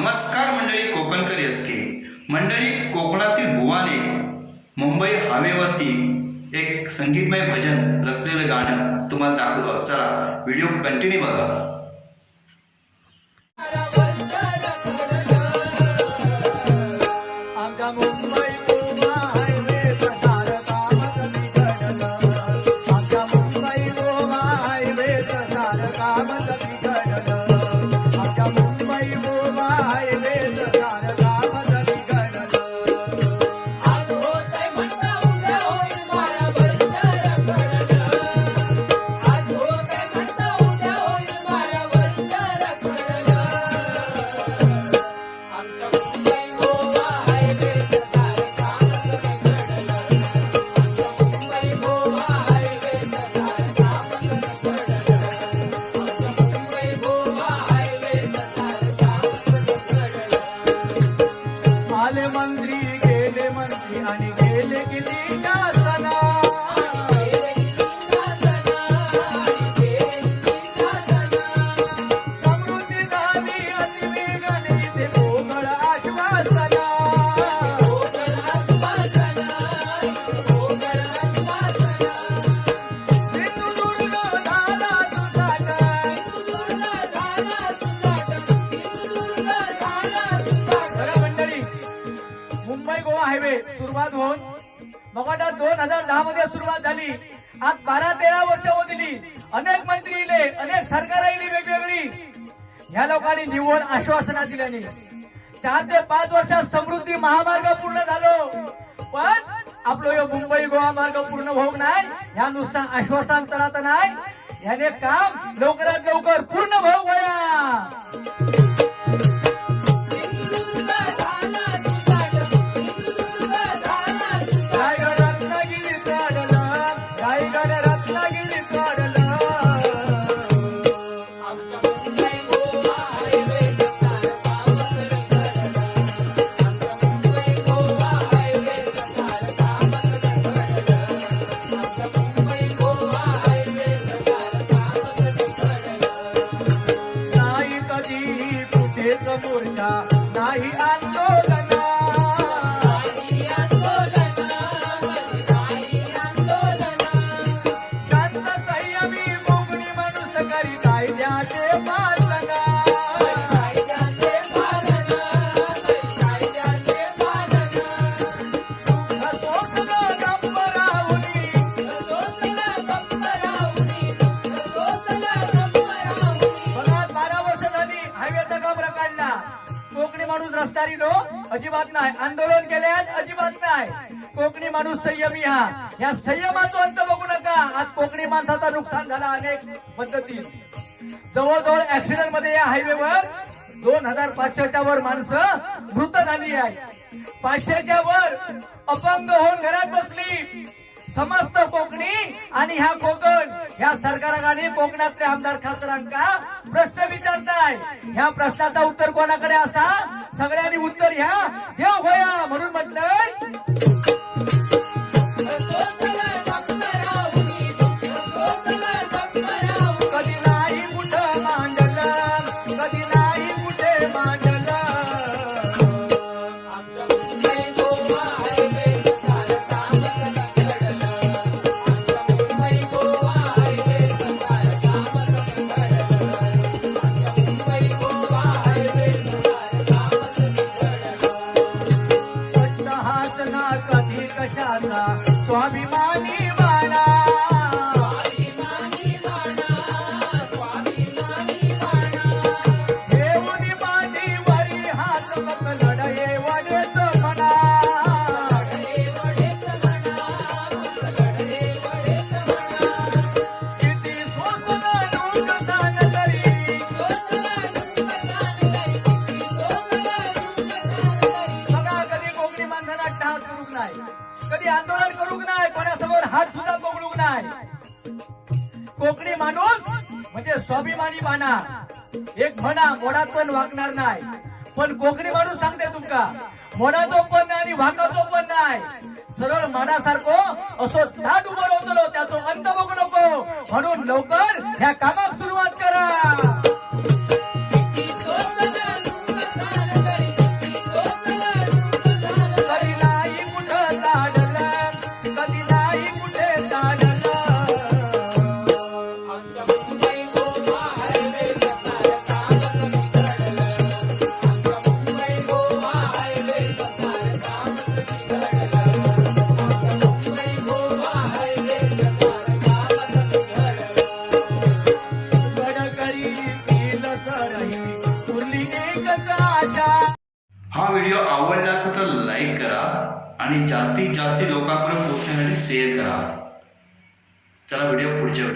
नमस्कार मंडळी कोकणकर एसके मंडळी कोकणातील बुवाने मुंबई हवेवरती एक संगीतमय भजन रचलेलं गाणं तुम्हाला दाखवतो. चला व्हिडिओ कंटिन्यू बघा. गेले मंत्री आणि गेले किती शासना सुरुवात होऊन बघा दोन हजार दहा मध्ये सुरुवात झाली. आज बारा तेरा वर्ष दिली. अनेक मंत्री इले अनेक सरकार आली वेगवेगळी. ह्या लोकांनी निवड आश्वासना दिल्याने चार ते पाच वर्षात समृद्धी महामार्ग पूर्ण झालो. पण आपलं यो मुंबई गोवा मार्ग पूर्ण होऊ नाही ह्या नुसता आश्वासनांतरात नाही ह्याने काम लवकरात लवकर पूर्ण भाऊ वया. कधी कुठे मोर्चा नाही आंदोलन माणूस रस्त्यारी लो अजिबात नाही. आंदोलन केले अजिबात नाही. कोकणी माणूस संयमी हा. या संयमाचा अंत बघू नका. आज कोकणी माणसाचा नुकसान झाला अनेक पद्धती. जवळजवळ ऍक्सिडेंटमध्ये या हायवेवर दोन हजार पाचशेच्या वर माणसं मृत झाली आहे पाचशेच्या वर अपंग होऊन घरात बसली. समस्त कोकणी आणि ह्या कोकण ह्या सरकाराने कोकणातले आमदार खासदारांका प्रश्न विचारताय. ह्या प्रश्नाचा उत्तर कोणाकडे असा? सगळ्यांनी उत्तर ह्या कधी कशाचा स्वाभिमानी बाळा स्वाभिमानी बाळा देऊन देऊनी मांडीवरी हात पकड नाही कोणासमोर हात सुद्धा पकडूक नाही. कोकणी माणूस म्हणजे स्वाभिमानी माना. एक म्हणा मोडात पण वागणार नाही. पण कोकणी माणूस सांगते तुमका मोडाचो पण नाही आणि वाकाचो पण नाही. सरळ मनासारखं असो दाट उभं राहतो त्याचो अंत बघू नको. म्हणून लवकर ह्या कामात सुरुवात करा. हा व्हिडिओ आवडला असेल तर लाईक करा आणि जास्तीत जास्त लोकांपर्यंत पोहोचण्यासाठी शेअर करा. चला व्हिडिओ पुढच्या